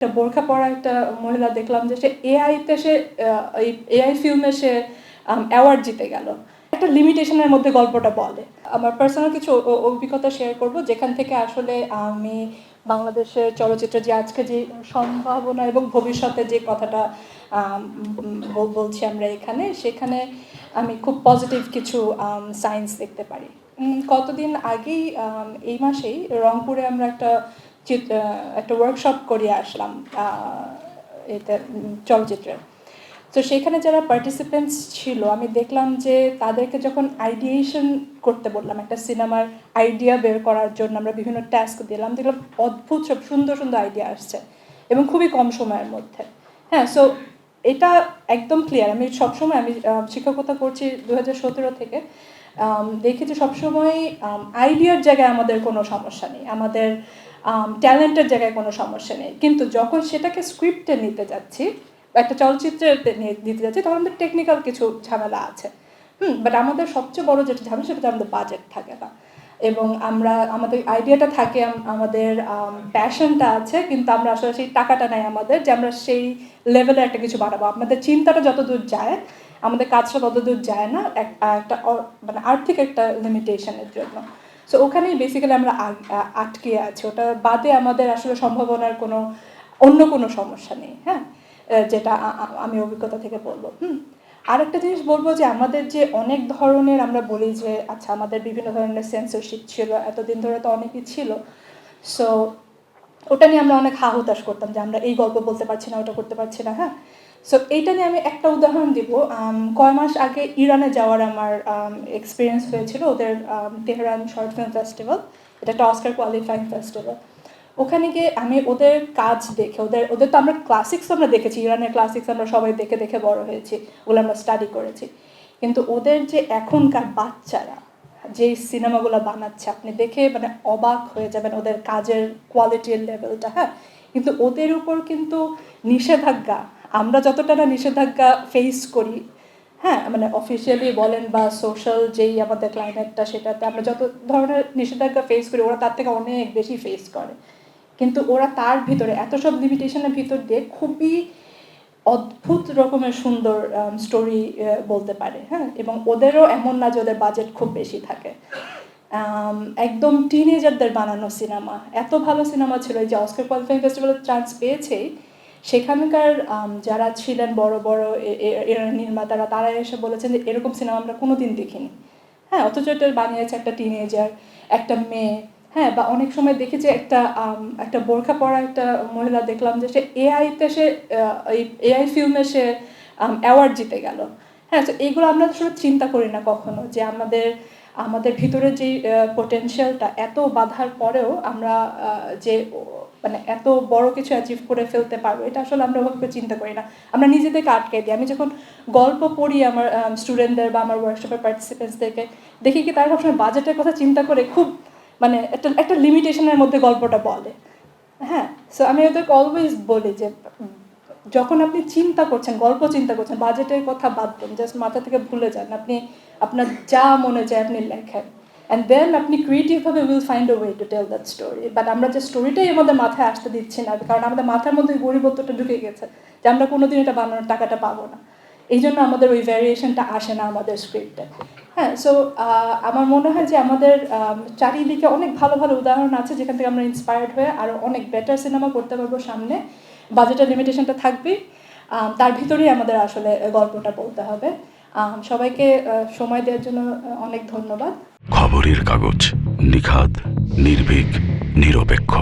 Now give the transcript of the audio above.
একটা বোরখা পরা একটা মহিলা দেখলাম যে সে এআইতে সে এই এআই ফিল্মে সে অ্যাওয়ার্ড জিতে গেল। একটা লিমিটেশনের মধ্যে গল্পটা বলে। আমার পার্সোনাল কিছু অভিজ্ঞতা শেয়ার করব। যেখান থেকে আসলে আমি বাংলাদেশের চলচ্চিত্রে যে আজকে যে সম্ভাবনা এবং ভবিষ্যতে যে কথাটা বলছি আমরা এখানে, সেখানে আমি খুব পজিটিভ কিছু সায়েন্স দেখতে পারি। কতদিন আগেই এই মাসেই রংপুরে আমরা একটা একটা ওয়ার্কশপ করিয়ে আসলাম এটা চলচ্চিত্রের তো সেখানে যারা পার্টিসিপেন্টস ছিল, আমি দেখলাম যে তাদেরকে যখন আইডিয়েশন করতে বললাম, একটা সিনেমার আইডিয়া বের করার জন্য আমরা বিভিন্ন টাস্ক দিলাম, দেখলাম অদ্ভুত, সব সুন্দর সুন্দর আইডিয়া আসছে এবং খুবই কম সময়ের মধ্যে। হ্যাঁ সো এটা একদম ক্লিয়ার আমি সবসময়, আমি শিক্ষকতা করছি দু হাজার সতেরো থেকে। আম, দেখি যে সবসময় আইডিয়ার জায়গায় আমাদের কোনো সমস্যা নেই। আমাদের ট্যালেন্টের জায়গায় কোনো সমস্যা নেই। কিন্তু যখন সেটাকে স্ক্রিপ্টে নিতে যাচ্ছি একটা চলচ্চিত্রে নিয়ে দিতে যাচ্ছি তখন আমাদের টেকনিক্যাল কিছু ঝামেলা আছে। হুম বাট আমাদের সবচেয়ে বড় যেটা ঝামেলা সেটা আমাদের বাজেট থাকে না। এবং আমরা আমাদের আইডিয়াটা থাকে আমাদের প্যাশনটা আছে কিন্তু আমরা আসলে সেই টাকাটা নাই আমাদের যে আমরা সেই লেভেলে একটা কিছু বানাবো। আমাদের চিন্তাটা যতদূর যায় আমাদের কাজটা ততদূর যায় না একটা মানে আর্থিক একটা লিমিটেশনের জন্য। সো ওখানেই বেসিক্যালি আমরা আটকে আছি। ওটা বাদে আমাদের আসলে সম্ভাবনার কোনো, অন্য কোনো সমস্যা নেই হ্যাঁ? যেটা আমি অভিজ্ঞতা থেকে বলব। হুম। আরেকটা জিনিস বলব যে, আমাদের যে অনেক ধরনের আমরা বলি যে আচ্ছা আমাদের বিভিন্ন ধরনের সেন্সরশিপ ছিল, এতদিন ধরে তো অনেকই ছিল। সো ওটা নিয়ে আমরা অনেক হা হুতাশ করতাম যে, আমরা এই গল্প বলতে পারছি না, ওটা করতে পারছি না হ্যাঁ? সো এইটা নিয়ে আমি একটা উদাহরণ দিব। কয় মাস আগে ইরানে যাওয়ার আমার এক্সপিরিয়েন্স হয়েছিল ওদের তেহরান শর্ট ফিল্ম ফেস্টিভ্যাল এটা একটা অস্কার কোয়ালিফাইং ফেস্টিভ্যাল ওখানে গিয়ে আমি ওদের কাজ দেখে, ওদের ওদের তো আমরা ক্লাসিক্স আমরা দেখেছি, ইরানের ক্লাসিক্স আমরা সবাই দেখে দেখে বড় হয়েছি, ওগুলো আমরা স্টাডি করেছি। কিন্তু ওদের যে এখনকার বাচ্চারা, যে সিনেমাগুলো বানাচ্ছে, আপনি দেখে মানে অবাক হয়ে যাবেন ওদের কাজের কোয়ালিটির লেভেলটা হ্যাঁ? কিন্তু ওদের উপর কিন্তু নিষেধাজ্ঞা আমরা যতটা না নিষেধাজ্ঞা ফেস করি হ্যাঁ মানে অফিসিয়ালি বলেন বা সোশ্যাল যেই আমাদের ক্লাইমেটটা সেটাতে আমরা যত ধরনের নিষেধাজ্ঞা ফেস করি, ওরা তার থেকে অনেক বেশি ফেস করে। কিন্তু ওরা তার ভিতরে এত সব লিমিটেশনের ভিতর দিয়ে খুবই অদ্ভুত রকমের সুন্দর স্টোরি বলতে পারে হ্যাঁ এবং ওদেরও এমন না যে ওদের বাজেট খুব বেশি থাকে। একদম টিনেজারদের বানানো সিনেমা এত ভালো সিনেমা ছিল যে অস্কার কোয়ালিফাইং ফেস্টিভ্যালের চান্স পেয়েছেই সেখানকার যারা ছিলেন বড় বড় নির্মাতারা তারা এসে বলেছেন যে এরকম সিনেমা আমরা কোনোদিন দেখিনি। হ্যাঁ অথচ এটা বানিয়েছে একটা টিনেজার একটা মেয়ে হ্যাঁ বা অনেক সময় দেখি যে একটা একটা বোরখা পরা একটা মহিলা দেখলাম যে সে এআইতে সে এআই ফিল্মে সে অ্যাওয়ার্ড জিতে গেল। হ্যাঁ তো এইগুলো আমরা আসলে চিন্তা করি না কখনো যে আমাদের আমাদের ভিতরে যে পোটেনশিয়ালটা এত বাধার পরেও আমরা যে মানে এত বড় কিছু অ্যাচিভ করে ফেলতে পারব, এটা আসলে আমরা ওভাবে চিন্তা করি না। আমরা নিজেদেরকে আটকে দিই। আমি যখন গল্প পড়ি আমার স্টুডেন্টদের বা আমার ওয়ার্কশপের পার্টিসিপেন্টসদেরকে দেখি কি তারা সবসময় বাজেটের কথা চিন্তা করে খুব মানে একটা একটা লিমিটেশনের মধ্যে গল্পটা বলে। হ্যাঁ? সো আমি ওদেরকে অলওয়েজ বলি যে যখন আপনি চিন্তা করছেন, গল্প চিন্তা করছেন, বাজেটের কথা বাদ দেন জাস্ট মাথা থেকে ভুলে যান, আপনি আপনার যা মনে যায় আপনি লেখেন। অ্যান্ড দেন আপনি ক্রিয়েটিভভাবে will find way to tell that story but আমরা যে স্টোরিটাই আমাদের মাথায় আসতে দিচ্ছি না, কারণ আমাদের মাথার মধ্যে গরিবত্বটা ঢুকে গেছে যে আমরা কোনোদিন এটা বানানোর টাকাটা পাবো না। এই জন্য আমাদের ওই ভ্যারিয়েশনটা আসে না আমাদের স্ক্রিপ্টে হ্যাঁ সো আমার মনে হয় যে আমাদের চারিদিকে অনেক ভালো ভালো উদাহরণ আছে যেখান থেকে আমরা ইন্সপায়ার্ড হয়ে আরও অনেক বেটার সিনেমা করতে পারব সামনে। বাজেটের লিমিটেশনটা থাকবেই তার ভিতরেই আমাদের আসলে গল্পটা বলতে হবে। সবাইকে সময় দেওয়ার জন্য অনেক ধন্যবাদ। খবরের কাগজ নিখাদ, নির্ভীক, নিরপেক্ষ।